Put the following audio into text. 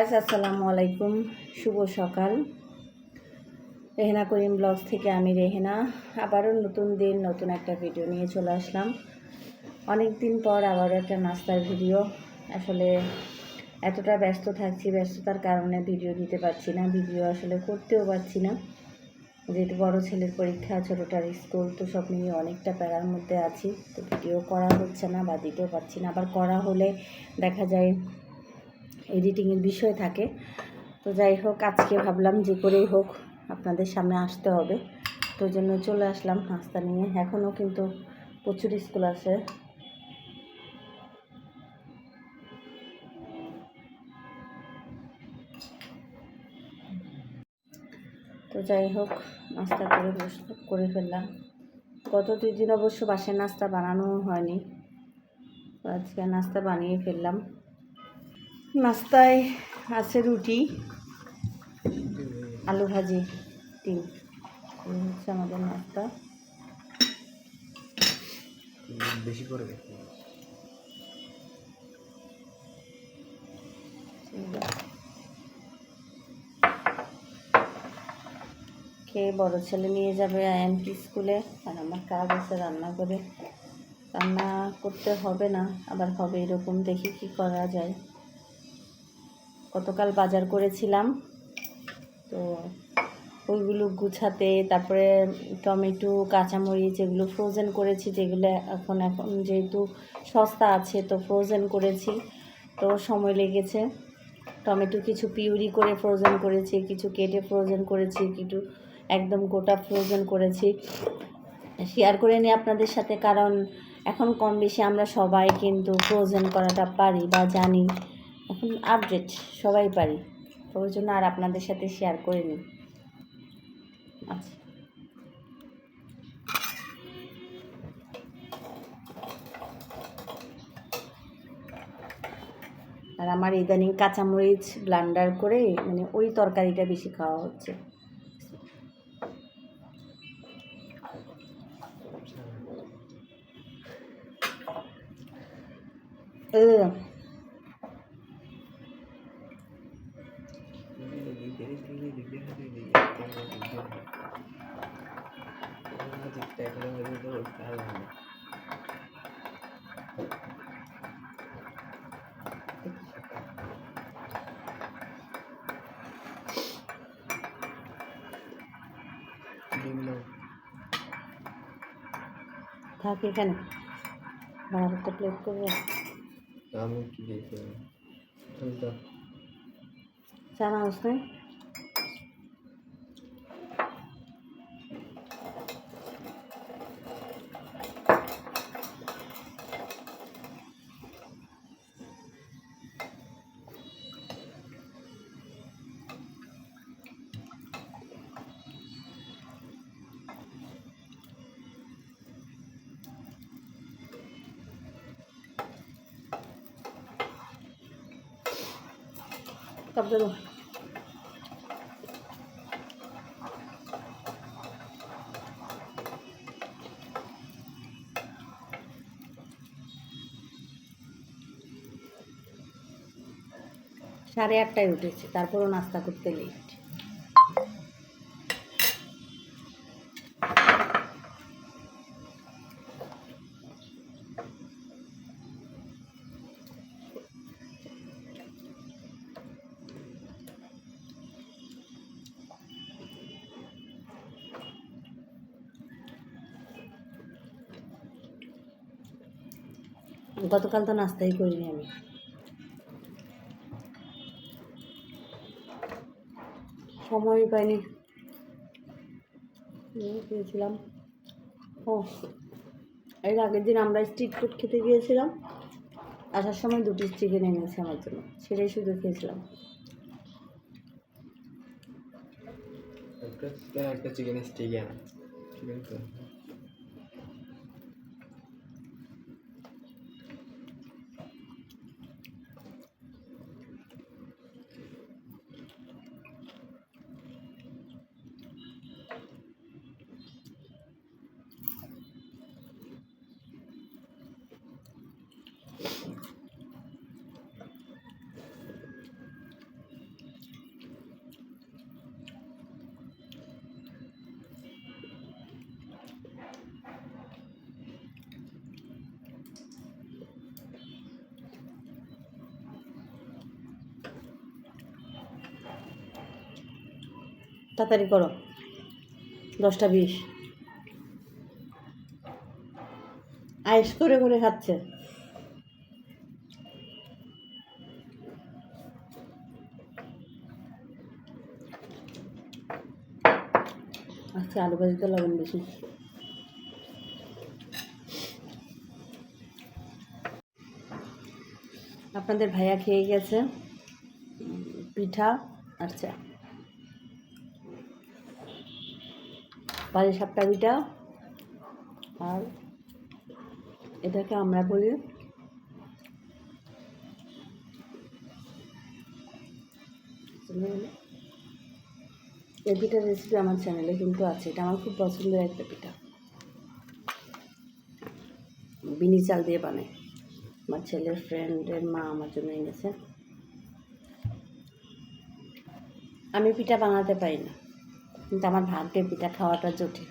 আসসালামু আলাইকুম। শুভ সকাল। রেহেনা করিম ব্লগস থেকে আমি রেহেনা। আবারও নতুন দিন, নতুন একটা ভিডিও নিয়ে চলে আসলাম। অনেক দিন পর আবারও একটা নাস্তার ভিডিও আসলে এতটা ব্যস্ত থাকছি, ব্যস্ততার কারণে ভিডিও দিতে পারছি না ভিডিও আসলে করতেও পারছি না। যেহেতু বড় ছেলের পরীক্ষা, ছোটোটার স্কুল, তো সব নিয়ে অনেকটা প্যারার মধ্যে আছি। তো ভিডিও করা হচ্ছে না বা দিতেও পারছি না। আবার করা হলে দেখা যায় এডিটিংয়ের বিষয় থাকে। তো যাই হোক, আজকে ভাবলাম যে করেই হোক, আপনাদের সামনে আসতে হবে। তো জন্য চলে আসলাম নাস্তা নিয়ে। এখনও কিন্তু প্রচুর স্কুল আছে। তো যাই হোক, নাস্তা করে করে ফেললাম। গত দুই দিন অবশ্য বাসায় নাস্তা বানানো হয়নি। আজকে নাস্তা বানিয়ে ফেললাম। নাস্তায় আছে রুটি আলু ভাজি ডিম। এই হচ্ছে আমাদের নাস্তা। বেশি পড়বে খেয়ে বড় ছেলে নিয়ে যাবে আইএমপি স্কুলে আর আমার কাজ আছে রান্না করে। রান্না করতে হবে না আবার হবে এরকম দেখি কি করা যায়। গতকাল বাজার করেছিলাম। তো ওইগুলো গুছাতে, তারপরে টমেটো, কাঁচামরিচ এগুলো ফ্রোজেন করেছি, যেগুলো এখন এখন যেহেতু সস্তা আছে, তো ফ্রোজেন করেছি। তো সময় লেগেছে। টমেটো কিছু পিউরি করে ফ্রোজেন করেছি, কিছু কেটে ফ্রোজেন করেছি, কিছু একদম গোটা ফ্রোজেন করেছি। শেয়ার করে নিই আপনাদের সাথে, কারণ এখন কম বেশি আমরা সবাই কিন্তু ফ্রোজেন করাটা পারি বা জানি। এখন আপডেট সবাই পারি। ওই জন্য আর আপনাদের সাথে শেয়ার করে নিই। আচ্ছা। আর আমার ইদানিং কাঁচামরিচ ব্লান্ডার করে মানে ওই তরকারিটা বেশি খাওয়া হচ্ছে। ugh. থাক এখানে ভাড়া করতে প্লেট করবে আমি কি দেখি আমি তো নাই কব দেবো। সাড়ে আটটায় উঠেছি তারপরও নাস্তা করতে লেট গতকাল তো নাস্তাই করিনি আমি। সময় পাইনি। এই পেয়েছিলাম ও, এর আগের দিন আমরা স্ট্রিট ফুড খেতে গিয়েছিলাম। আসার সময় দুটি চিকেন এনেছে আমার জন্য। সেটাই শুধু খেয়েছিলাম। একটা চিকেন একটা চিকেন তাড়াতাড়ি করো। দশটা বিশ। আয়েস করে করে খাচ্ছে। আচ্ছা আলু ভাজিতে লবণ বেশি। আপনাদের ভাইয়া খেয়ে গেছে। পিঠা আর চা। পাঁচ সাতটা পিঠা আর এটাকে আমরা বলি এই পিঠার রেসিপি আমার চ্যানেলে কিন্তু আছে। এটা আমার খুব পছন্দের একটা পিঠা। বিনি চাল দিয়ে বানাই আমার ছেলের ফ্রেন্ডের মা আমার জন্য এনেছে। আমি পিঠা বানাতে পারি না। কিন্তু আমার ভাগ্যে পিঠা খাওয়াটা জটিল।